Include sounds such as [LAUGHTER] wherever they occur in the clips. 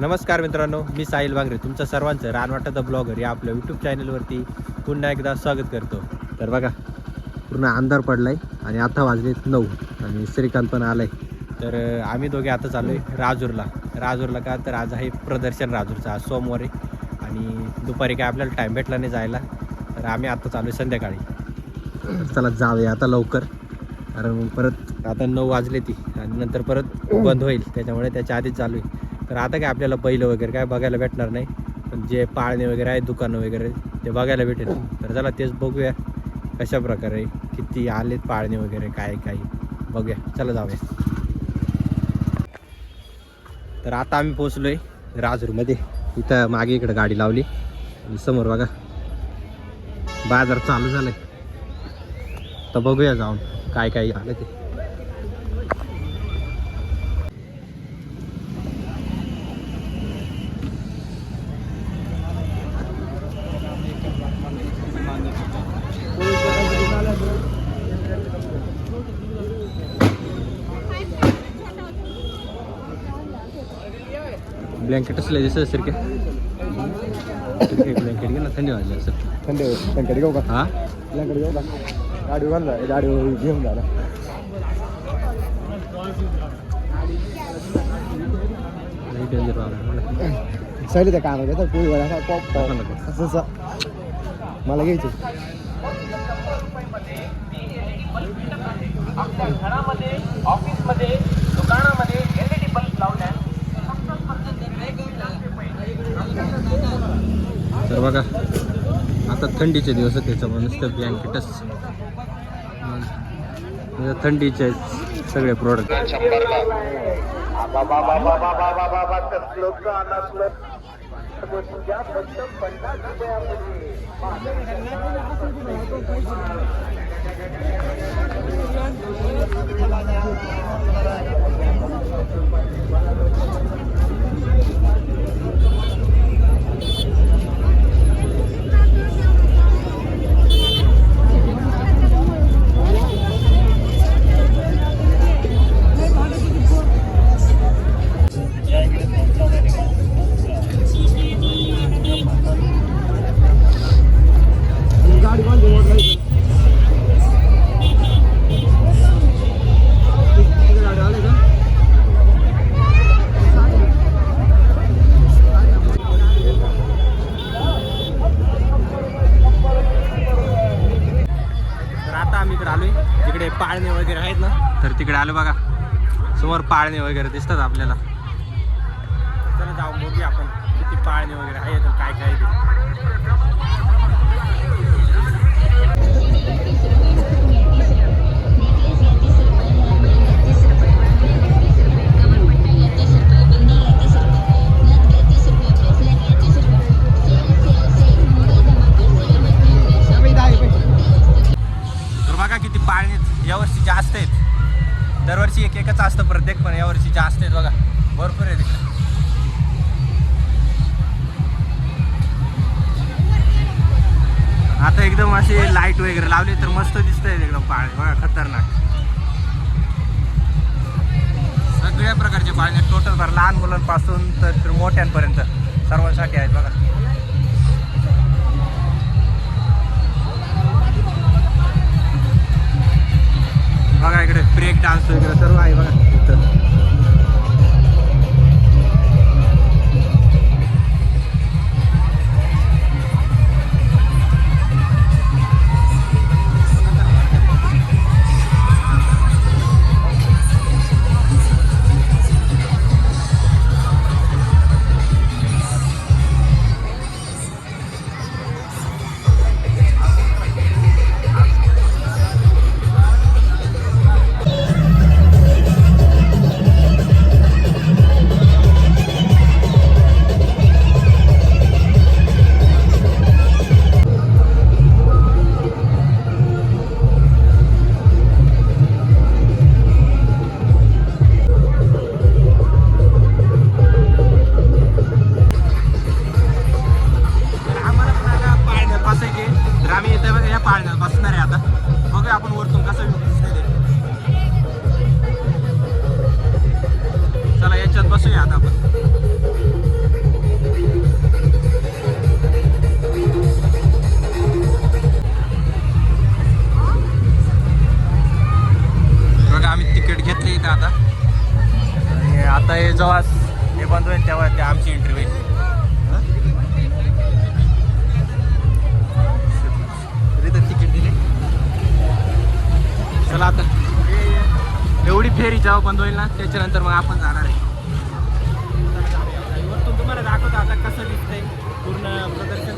नमस्कार मित्रांनो मी साहिल बांगरे तुमचं सर्वांचं रानवाटा द ब्लॉगर या आपल्या यूट्यूब चॅनलवरती पुन्हा एकदा स्वागत करतो. तर बघा पूर्ण अंधार पडलाय आणि आता वाजले नऊ आणि श्रीकांत पण आलाय. तर आम्ही दोघे आता चाललो आहे राजूरला. राजूरला का? तर आज आहे प्रदर्शन राजूरचं आज सोमवारी आणि दुपारी काय आपल्याला टाईम भेटला नाही जायला. तर आम्ही आता चालू आहे संध्याकाळी. चला जाऊया आता लवकर. कारण मग परत आता नऊ वाजले ती आणि नंतर परत बंद होईल. त्याच्यामुळे त्याच्या आधीच चालू आहे. तर आता काय आपल्याला पहिलं वगैरे काय बघायला भेटणार नाही. पण जे पाळणे वगैरे आहेत दुकानं वगैरे ते बघायला भेटेल. तर चला तेच बघूया कशा प्रकारे किती आलेत पाळणे वगैरे काय काय. बघूया. चला जाऊया. तर आता आम्ही पोचलोय राजूरमध्ये. इथं मागे इकडे गाडी लावली. समोर बघा बाजार चालू झालाय. तर बघूया जाऊन काय काय आलं ते. ब्लँकेट असले दिसत असेल का ब्लँकेट घे ना थंडी वाजली असं थंड थंड घेऊ का हा आपल्याकडे घेऊ का गाडी बांधा गाडी घेऊन जा ना लई डेंजर वागला सैली त्या कामात येतात पोळी वाला पॉप टाका नको. असं असं मला घ्यायचे आपल्या घरामध्ये ऑफिसमध्ये दुकानामध्ये एलईडी बल्ब लावल्यास तर बघा आता थंडीचे दिवस आहेत त्याच्यामुळे नुसतं ब्लँकेटच म्हणजे थंडीचे आहेत सगळे प्रोडक्ट Beep. पाळणे वगैरे आहेत ना. तर तिकडे आलो बघा. समोर पाळणे वगैरे दिसतात आपल्याला. चला जाऊन बघूया आपण किती पाळणे वगैरे आहेत काय काय ते. यावर्षी जास्त आहेत. दरवर्षी एक एकच असतं प्रत्येक पण यावर्षी जास्त आहेत बघा. भरपूर आहे तिकडे आता एकदम असे लाइट वगैरे लावले तर मस्त दिसत आहेत एकदम पाळणे. बघा खतरनाक. सगळ्या प्रकारचे पाळणे. टोटल भर लहान मुलांपासून तर मोठ्यांपर्यंत सर्वांसाठी आहेत बघा. बघा इकडे ब्रेक डान्स वगैरे सर्व आहे बघा इथं. जेव्हा हे बंद होईल तेव्हा ते आमची इंटरव्ह्यू तिथं तिकीट दिले. चला आता. एवढी फेरी जेव्हा बंद होईल ना त्याच्यानंतर मग आपण जाणार आहे. तुम्हाला दाखवतो आता कसं दिसतंय पूर्ण प्रदर्शन.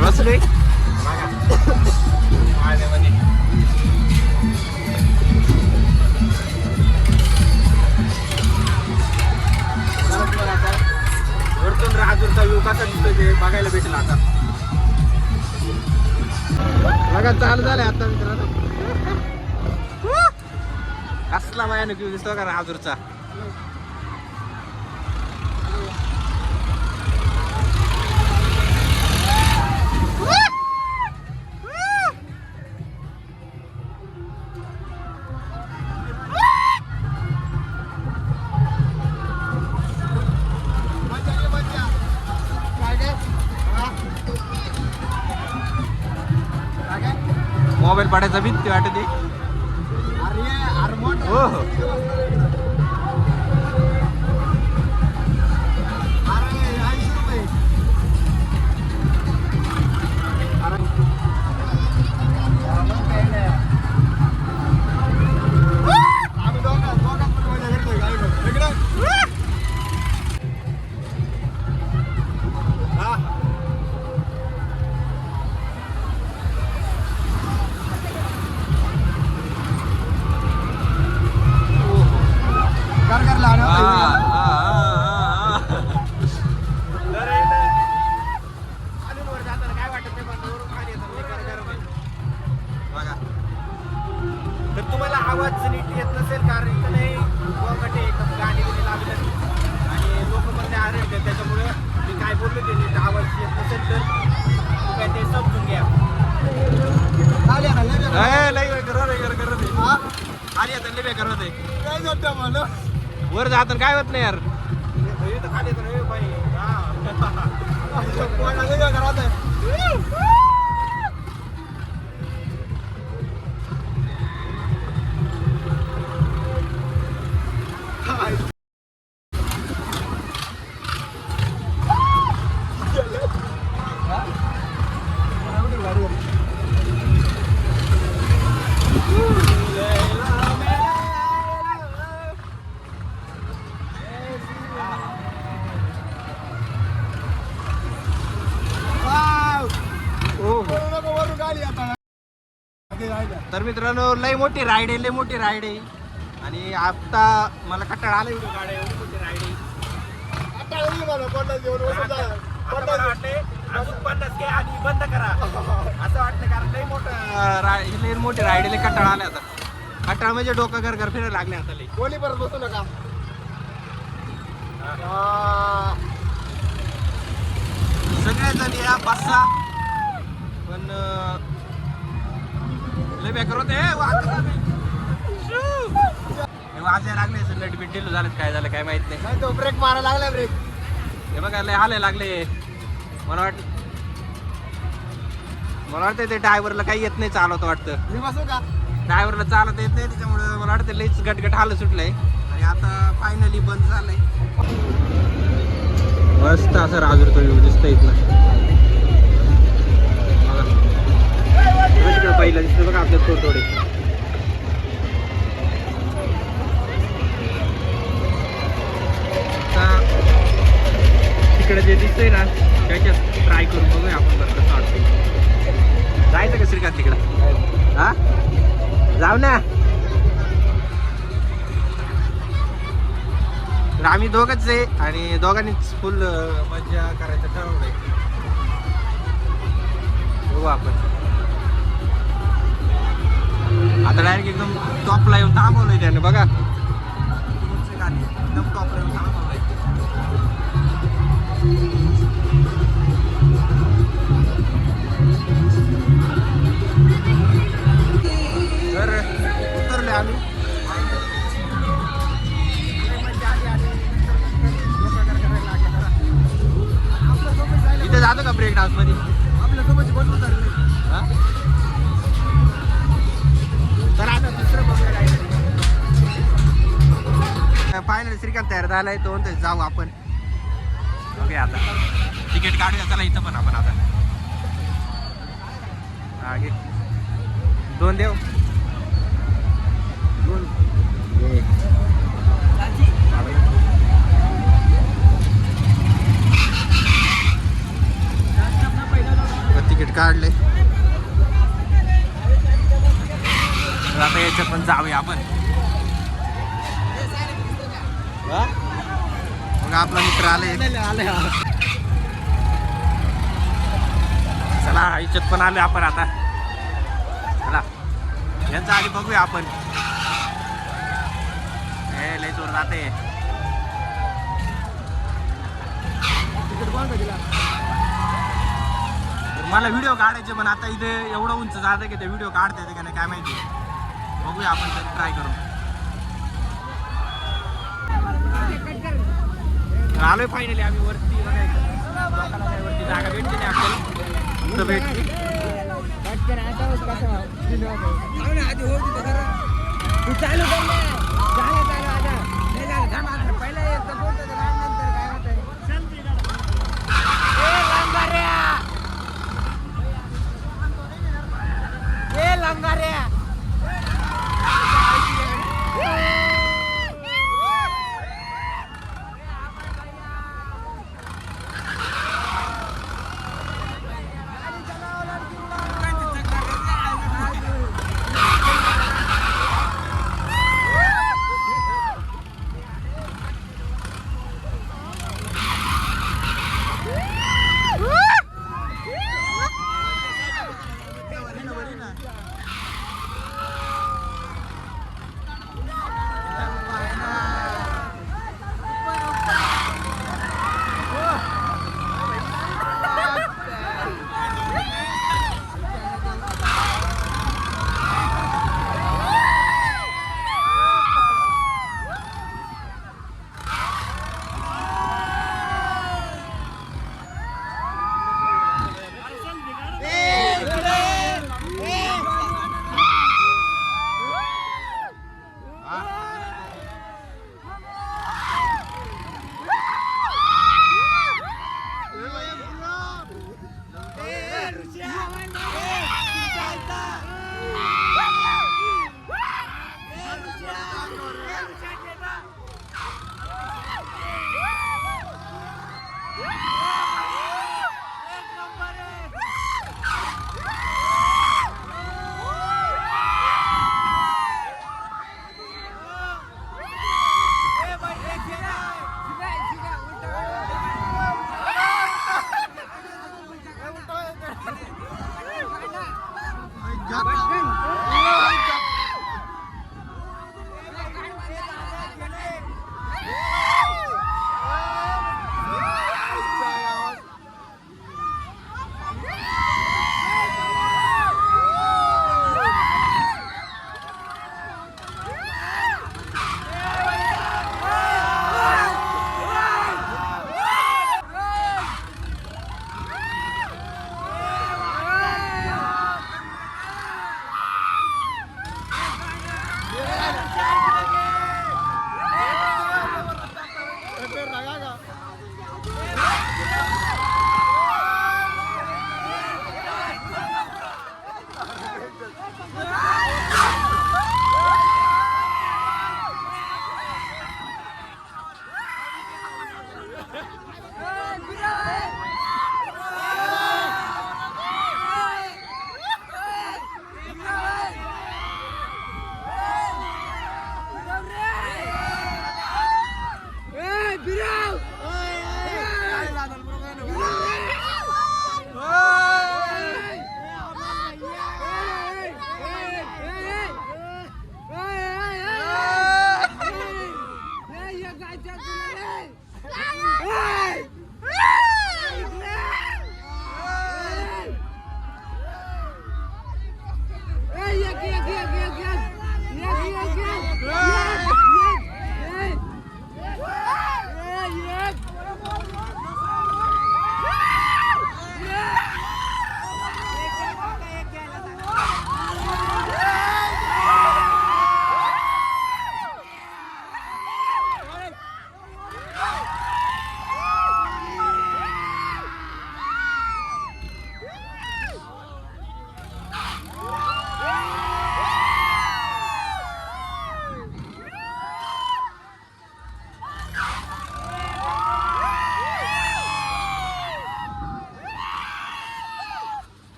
बसले पाण्यामध्ये चला वरतून राहतूरचा व्ह्यू कसा दिसतोय ते बघायला भेटेल आता बघा चालू झालंय आता मित्रांनो कसला माया व्ह्यू दिसतो का राजूरचा भीती वाटते नीट आवाज येत नसेल तर काय ते समजून घ्या. आहे, आहे. आहे. वर जाताना काय होत नाही यार. खाली येतं रे बाई. [LAUGHS] हो. तर मित्रांनो लय मोठी राईड आहे लय मोठी राईड आहे. आणि आता मला कटाळा आला एवढी गाड्या एवढी मोठी राईड आहे. अजून पन्नास घ्या आणि बंद करा. असं वाटतं कारण लय मोठं राय- लय मोठी राईड लय कटाळा आला आता. कटाळा म्हणजे डोकं घर घर फिरायला लागले आता लय कोणी परत बसू नका. सगळे जण या पाच सहा पण लय बेकार होते. वाजायला लागले नट बिट ढिल्लो झालं काय झालं काय माहीत नाही. नाही तो ब्रेक मारा लागला ब्रेक हे बघा लय हाले लागले. मला वाट मला वाटतं ते ड्रायव्हरला काही येत नाही चालवतं वाटतं. मी बसू का? ड्रायव्हरला चालत येत नाही त्याच्यामुळं मला वाटतं लईच गटगट हाल सुटलंय. आणि आता फायनली बंद झालंय. मस्त असं राजूरचा व्ह्यू दिसतं इथनं. तिकडं पहिला दिसतो बघा आपल्या थोडे तिकडे जे दिसतंय ना त्याच्यात ट्राय करून बघूया आपण बरं कसं वाटतं जायचं का श्रीकांत तिकडं हा? जाऊ ना. तर आम्ही दोघंच आहे आणि दोघांनीच फुल मजा करायचं ठरवलंय. बघू आपण. डायरेक्ट एकदम टॉपला येऊन थांबवलंय त्याने बघा. एकदम टॉपला येऊन थांबवलंय तर उतरले आम्ही. जातो का ब्रेक डान्समध्ये? आपल्यासोबत बनवून फायनल श्रीकांत तयार झालाय तो म्हणतोय जाऊ आपण. ओके आता. तिकीट काढूया चला इथं पण आपण आता. आगे. दोन देव दोन. तिकीट काढले. आता याच्यात पण जाऊया आपण. मग आपला मित्र आले चला याच्यात पण आलो आपण आता. चला यांचा आधी बघूया आपण. हे लय चोर जाते. मला व्हिडिओ काढायचे पण आता इथे एवढं उंच जातं की ते व्हिडिओ काढता येते का नाही काय माहिती. बघूया आपण ट्राय करून. तर आलोय फायनली आम्ही वरती. वरती जागा भेटते नाही आपल्याला भेटते तू चालू कर झालं चालू आता नाही झालं थांब आता पहिला बोलतो तर राम नंतर काय होतं ए लंगाऱ्या.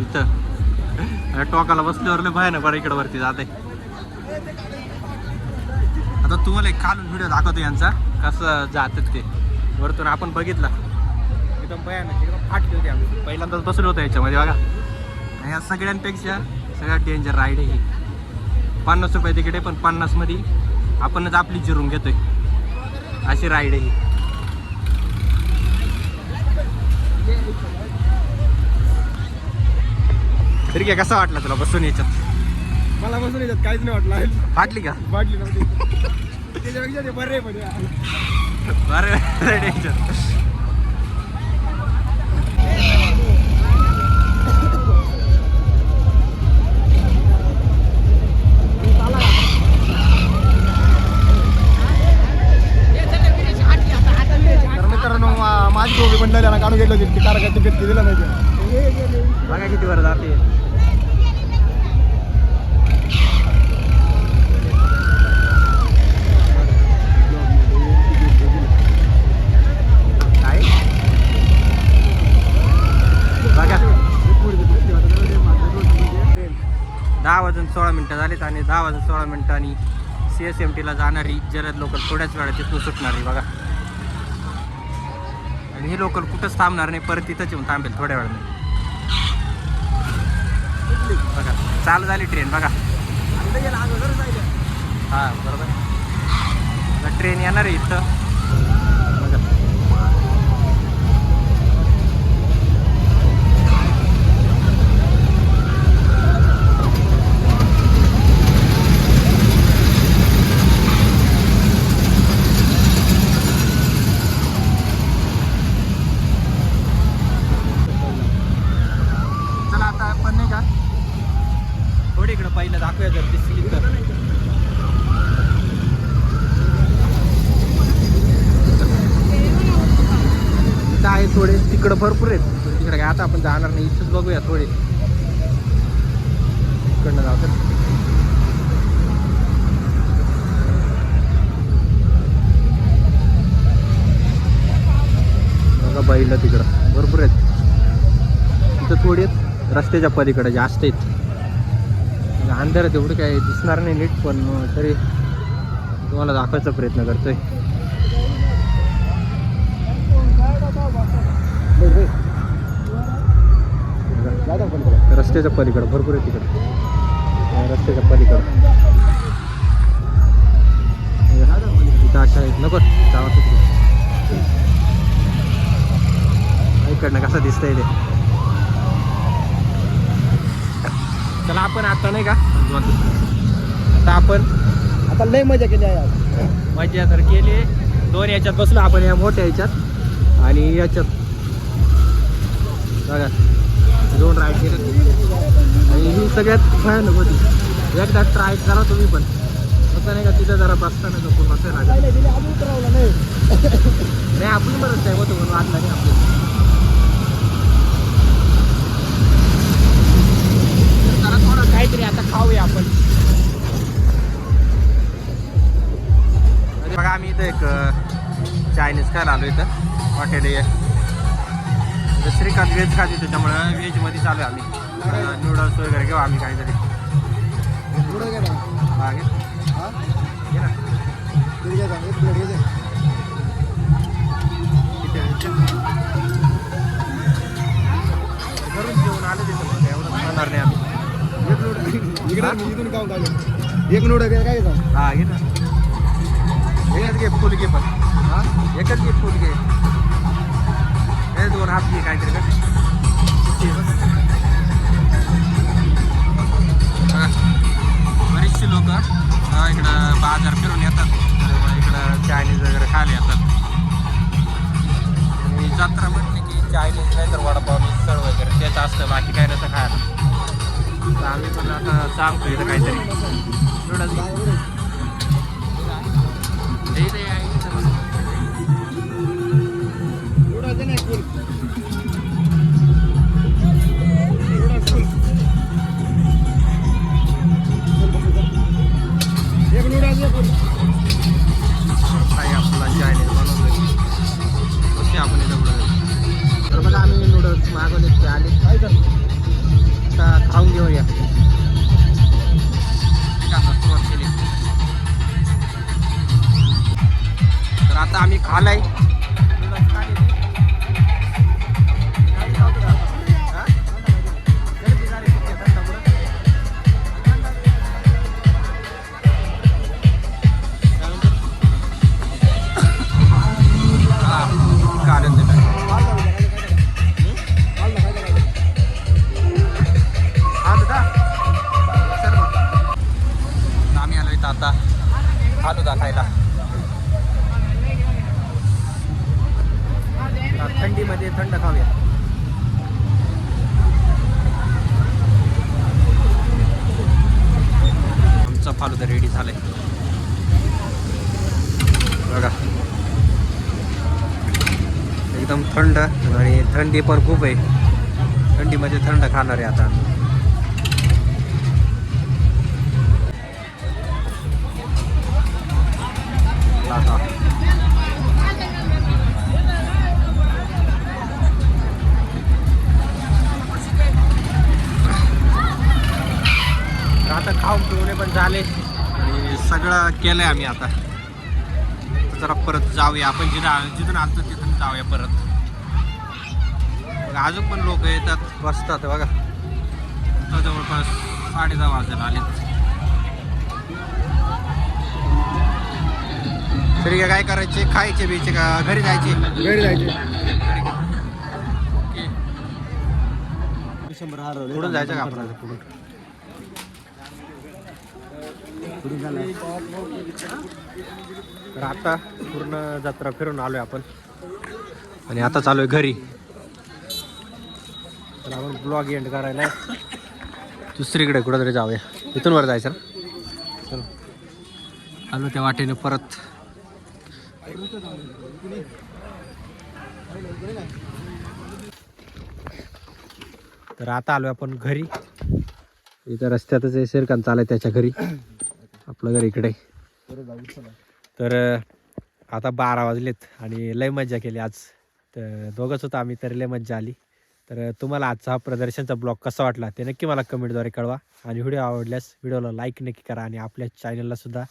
इथं. या टोकाला बसल्यावर लय भयानक बरं इकडं वरती जाते. आता तुम्हाला एक खालून व्हिडिओ दाखवतो यांचा कसं जातात ते. वरतून आपण बघितला. एकदम भयानक एकदम फाटली होती आम्ही. पहिल्यांदाच बसलो होतो याच्यामध्ये बघा. ह्या या सगळ्यांपेक्षा सगळ्यात डेंजर राईड आहे ही. पन्नास रुपये तिकीट आहे पण पन्नासमध्ये आपणच आपली जिरून घेतोय. अशी राईड आहे ही. तरी काय कसा वाटला तुला बसून याच्यात? मला बसून येतात काहीच नाही वाटलं. फाटली का? वाटली नव्हती. [LAUGHS] त्याच्यापेक्षा ते बरे पण बरं वाजून सोळा मिनिटांनी सी एस एम टीला जाणारी जलद लोकल थोड्याच वेळात तिथून सुटणार आहे बघा. आणि ही लोकल कुठंच थांबणार नाही परत तिथंच येऊन थांबेल थोड्या वेळाने. बघा चालू झाली ट्रेन बघा. हां बरोबर. ट्रेन येणार आहे इथं बघा चला आता आपण नाही का थोडी इकडं पहिलं दाखवूया जर दिसली तर इथं आहे थोडे भरपूर आहेत. तिकडे काय आता आपण जाणार नाही इथंच बघूया थोडे. इकडनं जाऊ तर. बघा बैल तिकडं. भरपूर आहेत. तिथं थोडी आहेत. रस्त्याच्या पलीकडे जास्त आहेत. अंधारात एवढं काय दिसणार नाही नीट पण तरी तुम्हाला दाखवायचा प्रयत्न करतोय. रस्त्याच्या पलीकडं भरपूर आहे तिकडं. रस्त्याच्या पलीकडं. इथं अशा आहेत. नको तिकडे इकडनं कसं दिसतंय ते. चला आपण आता नाही का? आता आपण आता लय मजा केली आहे. मजा तर केली. दोन याच्यात बसलो आपण या मोठ्या याच्यात. आणि याच्यात बघा. दोन राईड केले आणि ही सगळ्यात भयानक होती. एकदा ट्राय करा तुम्ही पण. असं नाही का तिथं जरा बसताना झोपून बसायला लागेल नाही नाही आपण बरंच काय होतं म्हणून वाटलं नाही आपल्याला जरा थोडं काहीतरी आता खाऊया आपण. अरे बघा आम्ही इथं एक चायनीज खायला आलो इथं. हॉटेल इथं श्रीकांत व्हेज खाते त्याच्यामुळं व्हेजमध्ये चालू आहे आम्ही. नूडल्स वगैरे घेऊ आम्ही काहीतरी. घे. ना. हा, घे. घरून जेवण आलं तिथं मग एवढं खाणार नाही आम्ही. एक नूडल घे, काय? हा घे ना. एकच घे फुल घे पण. हा? एकच घे फुल घे दोन हात घे काहीतरी कर. बरेचसे बरीचशी लोक इकडं बाजार फिरून येतात. इकडं चायनीज वगैरे खायला येतात. आणि जत्रा म्हटली की चायनीज नाही तर वडापाव मिसळ वगैरे तेच असतं बाकी काय नसतं खायला. तर आम्ही पण आता सांगतो इथं काहीतरी. थंडी पण खूप आहे. थंडीमध्ये म्हणजे थंड खाणार आहे आता. आता खाऊन पिवणे पण झाले. आणि सगळं केलंय आम्ही आता. जरा परत जाऊया आपण जिथं जिथून आलतो तिथून जाऊया परत. बघा, अजून पण लोक येतात. बसतात बघा. आता जवळपास साडे दहा वाजायला आलेत तरी काय करायचे? खायचे बियचे का? घरी जायचे? घरी जायचे. पुढून जायचं का पुढून तर आता पूर्ण जत्रा फिरून आलोय आपण. आणि आता चालू आहे घरी. तर आपण ब्लॉग एंड करायला. दुसरीकडे कुठंतरी जाऊया. इथून वर जायचं चल. आलो त्या वाटेने परत. तर आता आलो आपण घरी. इथं रस्त्यातच आहे शेरखान चालाय त्याच्या घरी. आपलं घर इकडे. तर आता बारा वाजलेत आणि लय मज्जा केली आज. तर दोघंच होतं आम्ही तर लय मज्जा आली. तर तुम्हाला आजचा हा प्रदर्शनचा ब्लॉग कसा वाटला ते नक्की मला कमेंटद्वारे कळवा. आणि व्हिडिओ आवडल्यास व्हिडिओला लाईक नक्की करा आणि आपल्या चॅनलला सुद्धा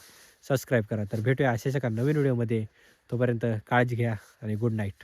सबस्क्राईब करा. तर भेटूया अशाच एका नवीन व्हिडिओमध्ये. तोपर्यंत काळजी घ्या आणि गुड नाईट